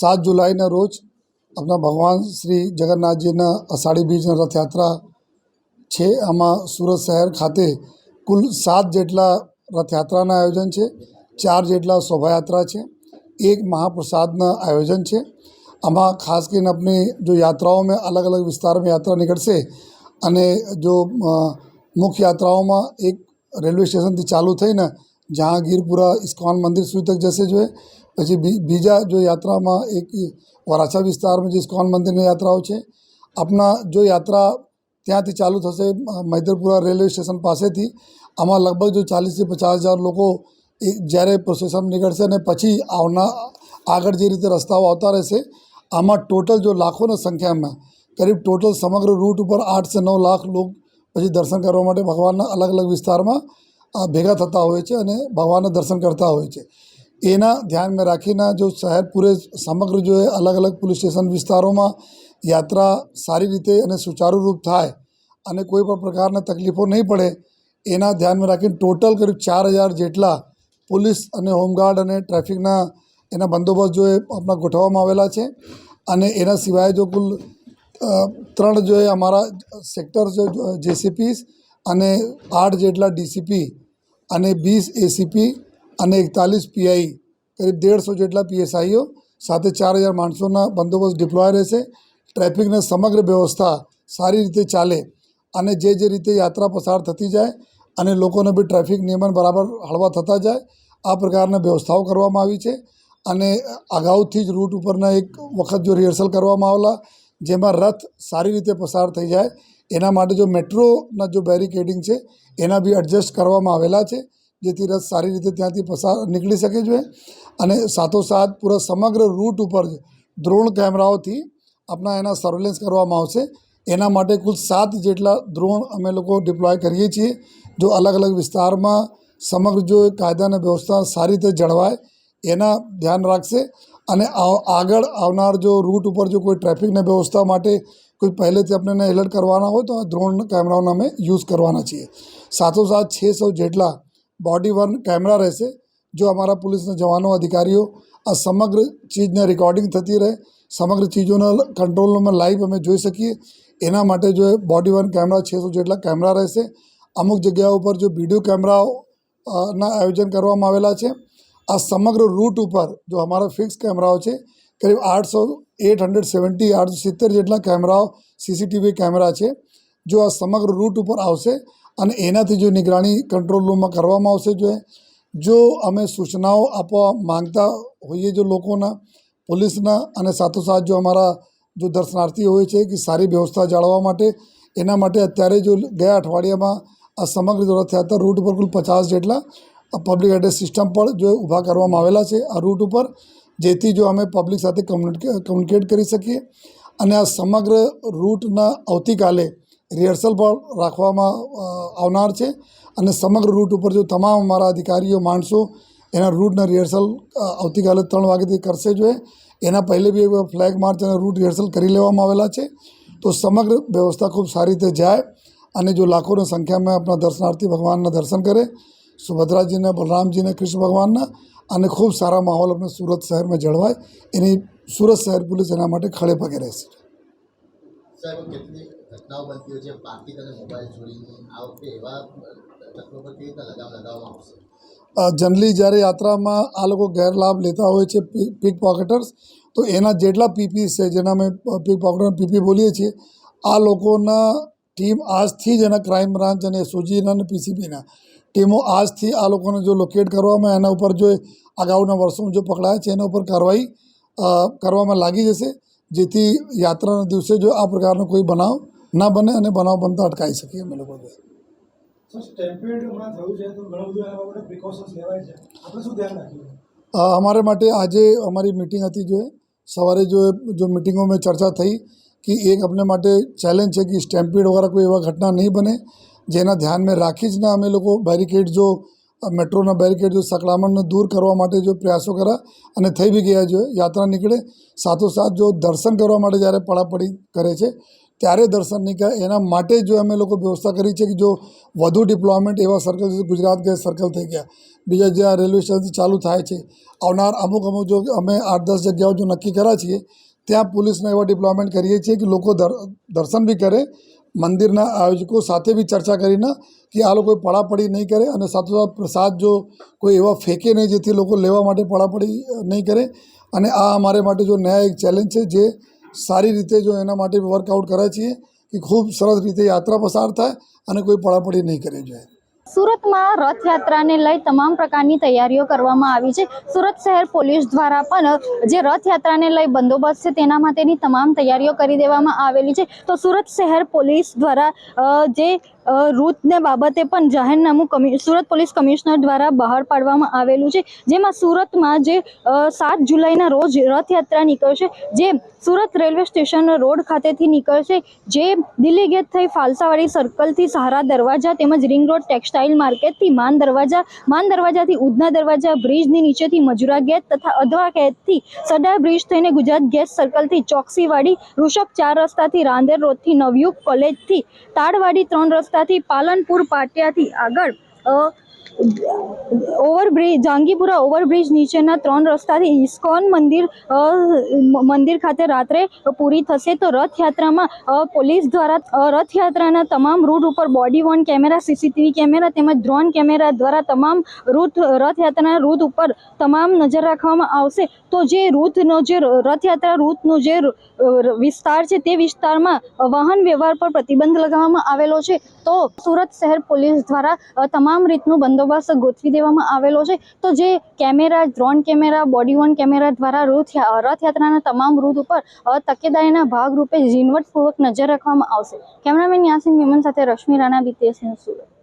સાત જુલાઈના રોજ આપણા ભગવાન શ્રી જગન્નાથજીના અષાઢી બીજના રથયાત્રા છે. આમાં સુરત શહેર ખાતે કુલ સાત જેટલા રથયાત્રાના આયોજન છે, ચાર જેટલા શોભાયાત્રા છે, એક મહાપ્રસાદના આયોજન છે. આમાં ખાસ કરીને આપણી જો યાત્રાઓમાં અલગ અલગ વિસ્તારમાં યાત્રા નીકળશે અને જો મુખ્ય યાત્રાઓમાં એક રેલવે સ્ટેશનથી ચાલુ થઈને જ્યાં ગીરપુરા ઇસ્કોન મંદિર સુધી તક જશે જોઈએ પછી બીજા જો યાત્રામાં એક વરાછા વિસ્તારમાં જે ઇસ્કોન મંદિરની યાત્રાઓ છે, આપના જો યાત્રા ત્યાંથી ચાલુ થશે મૈદરપુરા રેલવે સ્ટેશન પાસેથી, આમાં લગભગ જો ચાલીસથી પચાસ હજાર લોકો એ જ્યારે પ્રોસેસન નીકળશે અને પછી આવના આગળ જે રીતે રસ્તાઓ આવતા રહેશે, આમાં ટોટલ જો લાખોની સંખ્યામાં, કરીબ ટોટલ સમગ્ર રૂટ ઉપર આઠથી નવ લાખ લોકો પછી દર્શન કરવા માટે ભગવાનના અલગ અલગ વિસ્તારમાં ભેગા થતા હોય છે અને ભગવાનના દર્શન કરતા હોય છે. એના ધ્યાનમાં રાખીને જો શહેર પૂરે સમગ્ર જો અલગ અલગ પોલીસ સ્ટેશન વિસ્તારોમાં યાત્રા સારી રીતે અને સુચારુરૂપ થાય અને કોઈ પણ પ્રકારના તકલીફો નહીં પડે, એના ધ્યાનમાં રાખીને ટોટલ કરીબ ચાર હજાર જેટલા પોલીસ અને હોમગાર્ડ અને ટ્રાફિકના એના બંદોબસ્ત જો એ આપણા ગોઠવવામાં આવેલા છે. અને એના સિવાય જો કુલ ત્રણ જો એ અમારા સેક્ટર જો જેસીપીસ અને આઠ જેટલા ડીસીપી અને વીસ એસીપી અને એકતાલીસ પીઆઈ, કરીબ દેડસો જેટલા પીએસઆઈઓ, સાથે ચાર હજાર માણસોના બંદોબસ્ત ડિપ્લોય રહેશે. ટ્રાફિકની સમગ્ર વ્યવસ્થા સારી રીતે ચાલે અને જે જે રીતે યાત્રા પસાર થતી જાય અને લોકોને બી ટ્રાફિક નિયમન બરાબર હળવા થતા જાય, આ પ્રકારના વ્યવસ્થાઓ કરવામાં આવી છે. અને અગાઉથી જ રૂટ ઉપરના એક વખત જો રિહર્સલ કરવામાં આવેલા, જેમાં રથ સારી રીતે પસાર થઈ જાય, એના માટે જો મેટ્રોના જો બેરિકેડિંગ છે, એના બી એડજસ્ટ કરવામાં આવેલા છે. જેથી રસ સારી રીતે ત્યાંથી પસાર નીકળી શકે છે અને સાથોસાથ પૂરા સમગ્ર રૂટ ઉપર દ્રોણ કેમેરાઓથી આપણા એના સર્વેલન્સ કરવામાં આવશે. એના માટે કુલ સાત જેટલા દ્રોણ અમે લોકો ડિપ્લોય કરીએ છીએ. જો અલગ અલગ વિસ્તારમાં સમગ્ર જો કાયદા અને વ્યવસ્થા સારી રીતે જળવાય, એના ધ્યાન રાખશે અને આગળ આવનાર જો રૂટ ઉપર જો કોઈ ટ્રાફિકની વ્યવસ્થા માટે કોઈ પહેલેથી આપણને એલર્ટ કરવાના હોય તો આ દ્રોણ કેમેરાઓનો અમે યુઝ કરવાના છીએ. સાથોસાથ છસો જેટલા બોડી વન કેમેરા રહેશે, જો અમારા પોલીસના જવાનો અધિકારીઓ આ સમગ્ર ચીજને રેકોર્ડિંગ થતી રહે, સમગ્ર ચીજોના કંટ્રોલમાં લાઈવ અમે જોઈ શકીએ. એના માટે જો બોડી વન કેમેરા છસો જેટલા કેમેરા રહેશે, અમુક જગ્યાઓ ઉપર જો વીડિયો કેમેરાઓ ના આયોજન કરવામાં આવેલા છે, આ સમગ્ર રૂટ ઉપર જો અમારા ફિક્સ કેમેરાઓ છે, કરીબ આઠસો, એટ હંડ્રેડ સેવન્ટી, આઠસો સિત્તેર જેટલા કેમેરાઓ સીસીટીવી કેમેરા છે. જો આ સમગ્ર રૂટ ઉપર આવશે અને એનાથી જો નિગરાણી કંટ્રોલ રૂમમાં કરવામાં આવશે, જો જો અમે સૂચનાઓ આપવા માંગતા હોઈએ જો લોકોના, પોલીસના અને સાથોસાથ જો અમારા જો દર્શનાર્થી હોય છે કે સારી વ્યવસ્થા જાળવવા માટે, એના માટે અત્યારે જો ગયા અઠવાડિયામાં આ સમગ્ર દ્વારા થયા હતા રૂટ ઉપર કુલ પચાસ જેટલા પબ્લિક એડ્રેસ સિસ્ટમ પણ જો ઊભા કરવામાં આવેલા છે, આ રૂટ ઉપર જેથી જો અમે પબ્લિક સાથે કમ્યુનિકે કમ્યુનિકેટ કરી શકીએ અને આ સમગ્ર રૂટના આવતીકાલે રિહર્સલ પણ રાખવામાં આવનાર છે. અને સમગ્ર રૂટ ઉપર જો તમામ અમારા અધિકારીઓ માણસો એના રૂટના રિહર્સલ આવતીકાલે ત્રણ વાગ્યાથી કરશે જોઈએ એના પહેલે બી ફ્લેગ માર્ચ અને રૂટ રિહર્સલ કરી લેવામાં આવેલા છે. તો સમગ્ર વ્યવસ્થા ખૂબ સારી રીતે જાય અને જો લાખોની સંખ્યામાં આપણા દર્શનાર્થી ભગવાનના દર્શન કરે, સુભદ્રાજીને, બલરામજીને, કૃષ્ણ ભગવાનના અને ખૂબ સારા માહોલ આપણે સુરત શહેરમાં જળવાય, એની સુરત શહેર પોલીસ એના માટે ખડે પગે રહેશે. સાહેબ, કેટલી ઘટનાઓ બનતી હોય છે? પાકીટ અને મોબાઈલ ચોરીની આ વખતે એવા તત્વો પર કેવી રીતે લગામ લગાવવામાં આવશે? જનરલી જ્યારે યાત્રામાં આ લોકો ગેરલાભ લેતા હોય છે પીક પોકેટર્સ તો એના જેટલા પીપી છે, જેના અમે પીક પોકેટર પીપી બોલીએ છીએ, આ લોકોના ટીમ આજથી જ એના ક્રાઇમ બ્રાન્ચ અને એસઓજીના અને પીસીબીના ટીમો આજથી આ લોકોને જો લોકેટ કરવામાં એના ઉપર જો અગાઉના વર્ષોમાં જો પકડાયા છે, એના ઉપર કાર્યવાહી કરવામાં લાગી જશે. જેથી યાત્રાના દિવસે જો આ પ્રકારનો કોઈ બનાવ ના બને અને બનાવ બનતા અટકાવી શકીએ અમે લોકો જો સર સ્ટેમ્પેડ હમણાં થયું છે તો ઘણું બધું એના બાબતે પ્રિકોશન્સ લેવાય છે આપણે શું ધ્યાન રાખીએ અ, અમારે માટે આજે અમારી મીટિંગ હતી જો સવારે જો જો મિટિંગોમાં ચર્ચા થઈ કે એક अपने માટે ચેલેન્જ છે કે સ્ટેમ્પીડ વગેરે કોઈ એવા ઘટના નહીં બને જેના ધ્યાનમાં રાખી જ ના અમે લોકો બેરિકેડ જો અ, મેટ્રોના બેરિકેડ જો સંકળામણને દૂર કરવા માટે જો પ્રયાસો કર્યા અને થઈ બી ગયા જો યાત્રા નીકળે, સાથોસાથ જો દર્શન કરવા માટે જ્યારે પડાપડી કરે છે, ત્યારે દર્શન નહીં કરે એના માટે જો અમે લોકો વ્યવસ્થા કરી છે કે જો વધુ ડિપ્લોયમેન્ટ એવા સર્કલ ગુજરાત ગેસ સર્કલ થઈ ગયા. બીજા જ્યાં રેલવે સ્ટેશન ચાલુ થાય છે, આવનાર અમુક અમુક જો અમે આઠ દસ જગ્યાઓ જો નક્કી કર્યા છીએ, ત્યાં પોલીસને એવા ડિપ્લોયમેન્ટ કરીએ છીએ કે લોકો દર્શન બી કરે મંદિરના આયોજકો સાથે બી ચર્ચા કરીને કે આ લોકો પડાપડી નહીં કરે અને સાથોસાથ પ્રસાદ જો કોઈ એવા ફેંકે નહીં જેથી લોકો લેવા માટે પડાપડી નહીં કરે. અને આ અમારે માટે જો નયા એક ચેલેન્જ છે જે સારી રીતે જો એના માટે વર્કઆઉટ કરે છીએ કે ખૂબ સરસ રીતે યાત્રા પસાર થાય અને કોઈ પડાપડી નહીં કરવી જોઈએ સુરતમાં રથયાત્રાને લઈ તમામ પ્રકારની તૈયારીઓ કરવામાં આવી છે. સુરત શહેર પોલીસ દ્વારા પણ જે રથયાત્રાને લઈ બંદોબસ્ત છે તેના માટેની તમામ તૈયારીઓ કરી દેવામાં આવેલી છે. તો સુરત શહેર પોલીસ દ્વારા જે રૂટને બાબતે પણ જાહેરનામું કમિ, સુરત પોલીસ કમિશનર દ્વારા બહાર પાડવામાં આવેલું છે. જેમાં સુરતમાં જે સાત જુલાઈના રોજ રથયાત્રા નીકળશે, જે સુરત રેલવે સ્ટેશન રોડ ખાતેથી નીકળશે, જે દિલ્હી ગેટ થઈ ફાલસાવાડી સર્કલથી સહારા દરવાજા તેમજ રિંગ રોડ ટેક્સટાઇલ માર્કેટથી માન દરવાજા, માન દરવાજાથી ઉધના દરવાજા બ્રિજની નીચેથી મજુરા ગેટ તથા અધવા ગેટથી સડા બ્રિજ થઈને ગુજરાત ગેસ સર્કલથી ચોકસીવાડી, ઋષભ ચાર રસ્તાથી રાંદેર રોડથી નવયુગ કોલેજથી તાડવાડી ત્રણ રસ્તાથી પાલનપુર પાટિયાથી આગળ ઓવરબ્રિજ જાંગીપુરા ઓવરબ્રિજ નીચેના ત્રણ રસ્તાથી ઇસ્કોન મંદિર મંદિર ખાતે રાત્રે પૂરી થશે. તો રથયાત્રામાં પોલીસ દ્વારા રથયાત્રાના તમામ રૂટ ઉપર body worn camera, CCTV camera તેમજ ડ્રોન કેમેરા દ્વારા તમામ રૂટ, રથયાત્રાના રૂટ ઉપર તમામ નજર રાખવામાં આવશે. તો જે રૂટનો જે રથયાત્રા રૂટનો જે વિસ્તાર છે તે વિસ્તારમાં વાહન વ્યવહાર પર પ્રતિબંધ લગાવવામાં આવેલો છે. તો સુરત શહેર પોલીસ દ્વારા તમામ રીતનું બંદોબસ્ત ગોઠવી દેવામાં આવેલો છે. તો જે camera drone camera body worn camera દ્વારા રૂથ રથયાત્રાના તમામ રૂટ ઉપર તકેદારીના ભાગરૂપે ઝીણવટપૂર્વક નજર રાખવામાં આવશે. કેમેરામેન યાસીન મેમન સાથે રશ્મિ રાણા બીટીએસ સુરત.